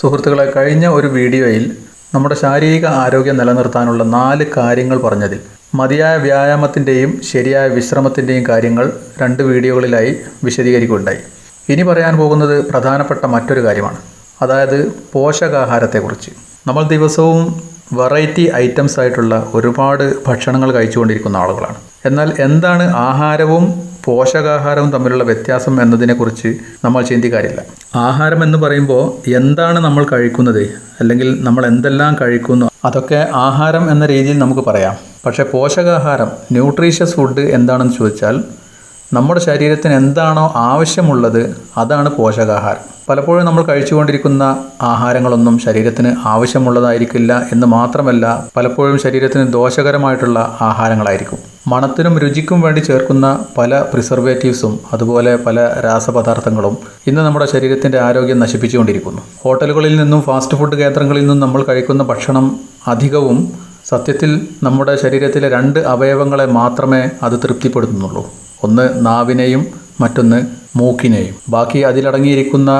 സുഹൃത്തുക്കളെ കഴിഞ്ഞ ഒരു വീഡിയോയിൽ നമ്മുടെ ശാരീരിക ആരോഗ്യം നിലനിർത്താനുള്ള നാല് കാര്യങ്ങൾ പറഞ്ഞതിൽ. മതിയായ വ്യായാമത്തിന്റെയും ശരിയായ വിശ്രമത്തിന്റെയും കാര്യങ്ങൾ രണ്ട് വീഡിയോകളിലായി വിശദീകരിക്കുകയുണ്ടായി. ഇനി പറയാൻ പോകുന്നത് പ്രധാനപ്പെട്ട മറ്റൊരു കാര്യമാണ്. അതായത് പോഷകാഹാരത്തെക്കുറിച്ച്. നമ്മൾ ദിവസവും വെറൈറ്റി ഐറ്റംസ് ആയിട്ടുള്ള ഒരുപാട് ഭക്ഷണങ്ങൾ കഴിച്ചുകൊണ്ടിരിക്കുന്ന ആളുകളാണ്. എന്നാൽ എന്താണ് ആഹാരവും പോഷകാഹാരവും തമ്മിലുള്ള വ്യത്യാസം എന്നതിനെക്കുറിച്ച് നമ്മൾ ചിന്തിക്കാറില്ല. ആഹാരം എന്ന് പറയുമ്പോൾ എന്താണ് നമ്മൾ കഴിക്കുന്നത്? അല്ലെങ്കിൽ നമ്മൾ എന്തെല്ലാം കഴിക്കുന്നു? അതൊക്കെ ആഹാരം എന്ന രീതിയിൽ നമുക്ക് പറയാം. പക്ഷേ പോഷകാഹാരം ന്യൂട്രീഷ്യസ് ഫുഡ് എന്താണെന്ന് ചോദിച്ചാൽ നമ്മുടെ ശരീരത്തിന് എന്താണോ ആവശ്യമുള്ളത് അതാണ് പോഷകാഹാരം. പലപ്പോഴും നമ്മൾ കഴിച്ചുകൊണ്ടിരിക്കുന്ന ആഹാരങ്ങളൊന്നും ശരീരത്തിന് ആവശ്യമുള്ളതായിരിക്കില്ല എന്ന് മാത്രമല്ല പലപ്പോഴും ശരീരത്തിന് ദോഷകരമായിട്ടുള്ള ആഹാരങ്ങളായിരിക്കും. മണത്തിനും രുചിക്കും വേണ്ടി ചേർക്കുന്ന പല പ്രിസർവേറ്റീവ്സും അതുപോലെ പല രാസപദാർത്ഥങ്ങളും ഇന്ന് നമ്മുടെ ശരീരത്തിന്റെ ആരോഗ്യം നശിപ്പിച്ചുകൊണ്ടിരിക്കുന്നു. ഹോട്ടലുകളിൽ നിന്നും ഫാസ്റ്റ് ഫുഡ് കേന്ദ്രങ്ങളിൽ നിന്നും നമ്മൾ കഴിക്കുന്ന ഭക്ഷണം അധികവും സത്യത്തിൽ നമ്മുടെ ശരീരത്തിലെ രണ്ട് അവയവങ്ങളെ മാത്രമേ അത് തൃപ്തിപ്പെടുത്തുന്നുള്ളൂ. ഒന്ന് നാവിനെയും മറ്റൊന്ന് മൂക്കിനെയും. ബാക്കി അതിലടങ്ങിയിരിക്കുന്ന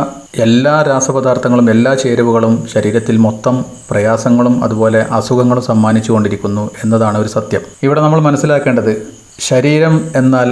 എല്ലാ രാസപദാർത്ഥങ്ങളും എല്ലാ ചേരുവകളും ശരീരത്തിൽ മൊത്തം പ്രയാസങ്ങളും അതുപോലെ അസുഖങ്ങളും സമ്മാനിച്ചു കൊണ്ടിരിക്കുന്നു എന്നതാണ് ഒരു സത്യം. ഇവിടെ നമ്മൾ മനസ്സിലാക്കേണ്ടത് ശരീരം എന്നാൽ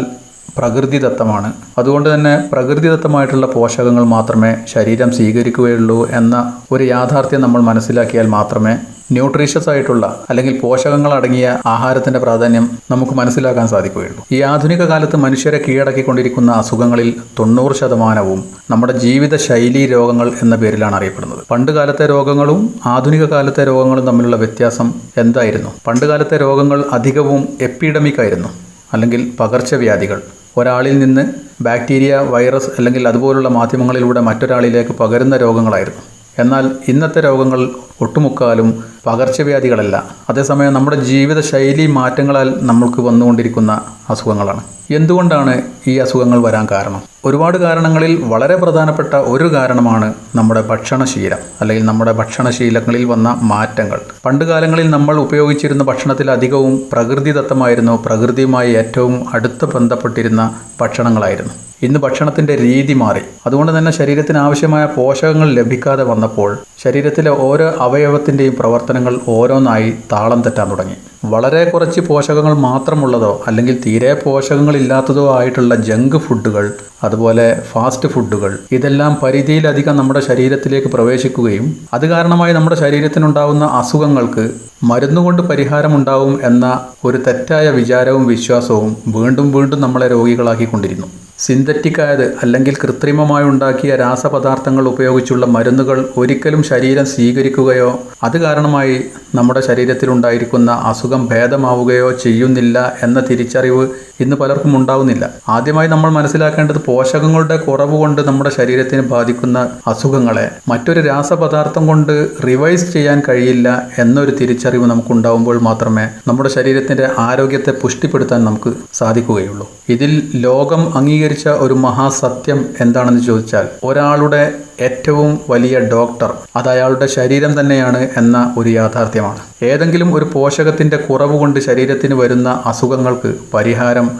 പ്രകൃതിദത്തമാണ്. അതുകൊണ്ട് തന്നെ പ്രകൃതിദത്തമായിട്ടുള്ള പോഷകങ്ങൾ മാത്രമേ ശരീരം സ്വീകരിക്കുകയുള്ളൂ എന്ന ഒരു യാഥാർത്ഥ്യം നമ്മൾ മനസ്സിലാക്കിയാൽ മാത്രമേ ന്യൂട്രീഷ്യസ് ആയിട്ടുള്ള അല്ലെങ്കിൽ പോഷകങ്ങൾ അടങ്ങിയ ആഹാരത്തിന്റെ പ്രാധാന്യം നമുക്ക് മനസ്സിലാക്കാൻ സാധിക്കുകയുള്ളൂ. ഈ ആധുനിക കാലത്ത് മനുഷ്യരെ കീഴടക്കിക്കൊണ്ടിരിക്കുന്ന അസുഖങ്ങളിൽ തൊണ്ണൂറ് ശതമാനവും നമ്മുടെ ജീവിത ശൈലി രോഗങ്ങൾ എന്ന പേരിലാണ് അറിയപ്പെടുന്നത്. പണ്ട് കാലത്തെ രോഗങ്ങളും ആധുനിക കാലത്തെ രോഗങ്ങളും തമ്മിലുള്ള വ്യത്യാസം എന്തായിരുന്നു? പണ്ട് കാലത്തെ രോഗങ്ങൾ അധികവും എപ്പിഡമിക് ആയിരുന്നു അല്ലെങ്കിൽ പകർച്ചവ്യാധികൾ. ഒരാളിൽ നിന്ന് ബാക്ടീരിയ വൈറസ് അല്ലെങ്കിൽ അതുപോലുള്ള മാധ്യമങ്ങളിലൂടെ മറ്റൊരാളിലേക്ക് പകരുന്ന രോഗങ്ങളായിരുന്നു. എന്നാൽ ഇന്നത്തെ രോഗങ്ങൾ ഒട്ടുമുക്കാലും പകർച്ചവ്യാധികളല്ല. അതേസമയം നമ്മുടെ ജീവിതശൈലി മാറ്റങ്ങളാൽ നമ്മൾക്ക് വന്നുകൊണ്ടിരിക്കുന്ന അസുഖങ്ങളാണ്. എന്തുകൊണ്ടാണ് ഈ അസുഖങ്ങൾ വരാൻ കാരണം? ഒരുപാട് കാരണങ്ങളിൽ വളരെ പ്രധാനപ്പെട്ട ഒരു കാരണമാണ് നമ്മുടെ ഭക്ഷണശീലം അല്ലെങ്കിൽ നമ്മുടെ ഭക്ഷണശീലങ്ങളിൽ വന്ന മാറ്റങ്ങൾ. പണ്ട് കാലങ്ങളിൽ നമ്മൾ ഉപയോഗിച്ചിരുന്ന ഭക്ഷണത്തിൽ അധികവും പ്രകൃതിദത്തമായിരുന്നു പ്രകൃതിയുമായി ഏറ്റവും അടുത്ത് ബന്ധപ്പെട്ടിരുന്ന ഭക്ഷണങ്ങളായിരുന്നു. ഇന്ന് ഭക്ഷണത്തിന്റെ രീതി മാറി. അതുകൊണ്ട് തന്നെ ശരീരത്തിന് ആവശ്യമായ പോഷകങ്ങൾ ലഭിക്കാതെ വന്നപ്പോൾ ശരീരത്തിലെ ഓരോ അവയവത്തിന്റെയും പ്രവർത്തനങ്ങൾ ഓരോന്നായി താളം തെറ്റാൻ തുടങ്ങി. വളരെ കുറച്ച് പോഷകങ്ങൾ മാത്രമുള്ളതോ അല്ലെങ്കിൽ തീരെ പോഷകങ്ങൾ ഇല്ലാത്തതോ ആയിട്ടുള്ള ജങ്ക് ഫുഡുകൾ അതുപോലെ ഫാസ്റ്റ് ഫുഡുകൾ ഇതെല്ലാം പരിധിയിലധികം നമ്മുടെ ശരീരത്തിലേക്ക് പ്രവേശിക്കുകയും അത് കാരണമായി നമ്മുടെ ശരീരത്തിനുണ്ടാവുന്ന അസുഖങ്ങൾക്ക് മരുന്നുകൊണ്ട് പരിഹാരമുണ്ടാവും എന്ന ഒരു തെറ്റായ വിചാരവും വിശ്വാസവും വീണ്ടും വീണ്ടും നമ്മളെ രോഗികളാക്കിക്കൊണ്ടിരുന്നു. സിന്തറ്റിക് ആയത് അല്ലെങ്കിൽ കൃത്രിമമായി ഉണ്ടാക്കിയ രാസപദാർത്ഥങ്ങൾ ഉപയോഗിച്ചുള്ള മരുന്നുകൾ ഒരിക്കലും ശരീരം സ്വീകരിക്കുകയോ അത് കാരണമായി നമ്മുടെ ശരീരത്തിലുണ്ടായിരിക്കുന്ന അസുഖം ഭേദമാവുകയോ ചെയ്യുന്നില്ല എന്ന തിരിച്ചറിവ് ഇന്ന് പലർക്കും ഉണ്ടാവുന്നില്ല. ആദ്യമായി നമ്മൾ മനസ്സിലാക്കേണ്ടത് പോഷകങ്ങളുടെ കുറവ് കൊണ്ട് നമ്മുടെ ശരീരത്തിന് ബാധിക്കുന്ന അസുഖങ്ങളെ. മറ്റൊരു രാസപദാർത്ഥം കൊണ്ട് റിവൈസ് ചെയ്യാൻ കഴിയില്ല എന്നൊരു തിരിച്ചറിവ് നമുക്ക് ഉണ്ടാവുമ്പോൾ മാത്രമേ നമ്മുടെ ശരീരത്തിന്റെ ആരോഗ്യത്തെ പുഷ്ടിപ്പെടുത്താൻ നമുക്ക് സാധിക്കുകയുള്ളൂ. ഇതിൽ ലോകം അംഗീകരിച്ച ഒരു മഹാസത്യം എന്താണെന്ന് ചോദിച്ചാൽ ഒരാളുടെ ഏറ്റവും വലിയ ഡോക്ടർ അത് അയാളുടെ ശരീരം തന്നെയാണ് എന്ന ഒരു യാഥാർത്ഥ്യമാണ്. ഏതെങ്കിലും ഒരു പോഷകത്തിന്റെ കുറവ് കൊണ്ട് ശരീരത്തിന് വരുന്ന അസുഖങ്ങൾക്ക് പരിഹാരം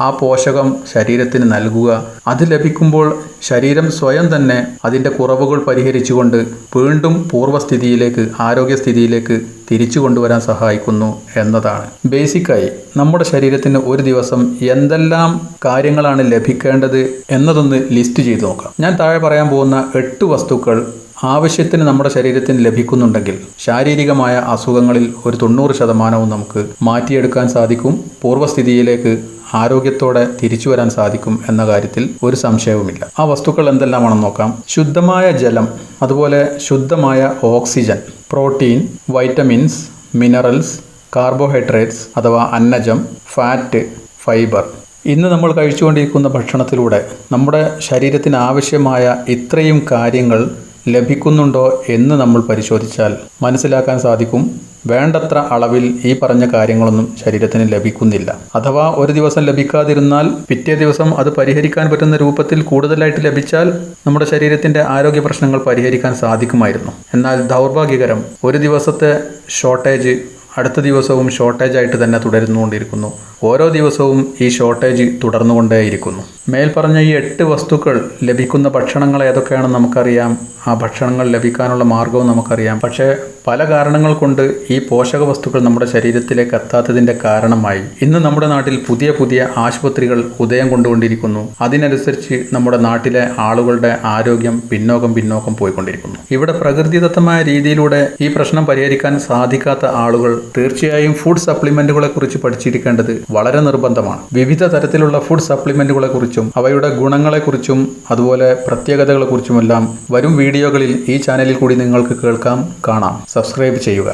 ആ പോഷകം ശരീരത്തിന് നൽകുക. അത് ലഭിക്കുമ്പോൾ ശരീരം സ്വയം തന്നെ അതിന്റെ കുറവുകൾ പരിഹരിച്ചുകൊണ്ട് വീണ്ടും പൂർവസ്ഥിതിയിലേക്ക് ആരോഗ്യസ്ഥിതിയിലേക്ക് തിരിച്ചു കൊണ്ടുവരാൻ സഹായിക്കുന്നു എന്നതാണ്. ബേസിക്കായി നമ്മുടെ ശരീരത്തിന് ഒരു ദിവസം എന്തെല്ലാം കാര്യങ്ങളാണ് ലഭിക്കേണ്ടത് എന്നതൊന്ന് ലിസ്റ്റ് ചെയ്ത് നോക്കാം. ഞാൻ താഴെ പറയാൻ പോകുന്ന എട്ട് വസ്തുക്കൾ ആവശ്യത്തിന് നമ്മുടെ ശരീരത്തിന് ലഭിക്കുന്നുണ്ടെങ്കിൽ ശാരീരികമായ അസുഖങ്ങളിൽ ഒരു തൊണ്ണൂറ് ശതമാനവും നമുക്ക് മാറ്റിയെടുക്കാൻ സാധിക്കും പൂർവസ്ഥിതിയിലേക്ക് ആരോഗ്യത്തോടെ തിരിച്ചു വരാൻ സാധിക്കും എന്ന കാര്യത്തിൽ ഒരു സംശയവുമില്ല. ആ വസ്തുക്കൾ എന്തെല്ലാമാണെന്ന് നോക്കാം. ശുദ്ധമായ ജലം അതുപോലെ ശുദ്ധമായ oxygen protein vitamins minerals carbohydrates അഥവാ അന്നജം ഫാറ്റ് ഫൈബർ. ഇന്ന് നമ്മൾ കഴിച്ചുകൊണ്ടിരിക്കുന്ന ഭക്ഷണത്തിലൂടെ നമ്മുടെ ശരീരത്തിന് ആവശ്യമായ ഇത്രയും കാര്യങ്ങൾ ലഭിക്കുന്നുണ്ടോ എന്ന് നമ്മൾ പരിശോധിച്ചാൽ മനസ്സിലാക്കാൻ സാധിക്കും. വേണ്ടത്ര അളവിൽ ഈ പറഞ്ഞ കാര്യങ്ങളൊന്നും ശരീരത്തിന് ലഭിക്കുന്നില്ല. അഥവാ ഒരു ദിവസം ലഭിക്കാതിരുന്നാൽ പിറ്റേ ദിവസം അത് പരിഹരിക്കാൻ പറ്റുന്ന രൂപത്തിൽ കൂടുതലായിട്ട് ലഭിച്ചാൽ നമ്മുടെ ശരീരത്തിന്റെ ആരോഗ്യ പ്രശ്നങ്ങൾ പരിഹരിക്കാൻ സാധിക്കുമായിരുന്നു. എന്നാൽ ദൗർഭാഗ്യകരം ഒരു ദിവസത്തെ ഷോർട്ടേജ് അടുത്ത ദിവസവും ഷോർട്ടേജ് ആയിട്ട് തന്നെ തുടരുന്നുകൊണ്ടിരിക്കുന്നു. ഓരോ ദിവസവും ഈ ഷോർട്ടേജ് തുടർന്നുകൊണ്ടേയിരിക്കുന്നു. മേൽപ്പറഞ്ഞ ഈ എട്ട് വസ്തുക്കൾ ലഭിക്കുന്ന ഭക്ഷണങ്ങൾ ഏതൊക്കെയാണെന്ന് നമുക്കറിയാം. ആ ഭക്ഷണങ്ങൾ ലഭിക്കാനുള്ള മാർഗവും നമുക്കറിയാം. പക്ഷേ പല കാരണങ്ങൾ കൊണ്ട് ഈ പോഷക വസ്തുക്കൾ നമ്മുടെ ശരീരത്തിലേക്ക് എത്താത്തതിന്റെ കാരണമായി. ഇന്ന് നമ്മുടെ നാട്ടിൽ പുതിയ പുതിയ ആശുപത്രികൾ ഉദയം കൊണ്ടുകൊണ്ടിരിക്കുന്നു. അതിനനുസരിച്ച് നമ്മുടെ നാട്ടിലെ ആളുകളുടെ ആരോഗ്യം പിന്നോക്കം പിന്നോക്കം പോയിക്കൊണ്ടിരിക്കുന്നു. ഇവിടെ പ്രകൃതിദത്തമായ രീതിയിലൂടെ ഈ പ്രശ്നം പരിഹരിക്കാൻ സാധിക്കാത്ത ആളുകൾ തീർച്ചയായും ഫുഡ് സപ്ലിമെന്റുകളെ കുറിച്ച് പഠിച്ചിരിക്കേണ്ടത് വളരെ നിർബന്ധമാണ്. വിവിധ തരത്തിലുള്ള ഫുഡ് സപ്ലിമെന്റുകളെ കുറിച്ചും അവയുടെ ഗുണങ്ങളെക്കുറിച്ചും അതുപോലെ പ്രത്യേകതകളെക്കുറിച്ചുമെല്ലാം വരും വീഡിയോകളിൽ ഈ ചാനലിൽ കൂടി നിങ്ങൾക്ക് കേൾക്കാം കാണാം. സബ്സ്ക്രൈബ് ചെയ്യുക.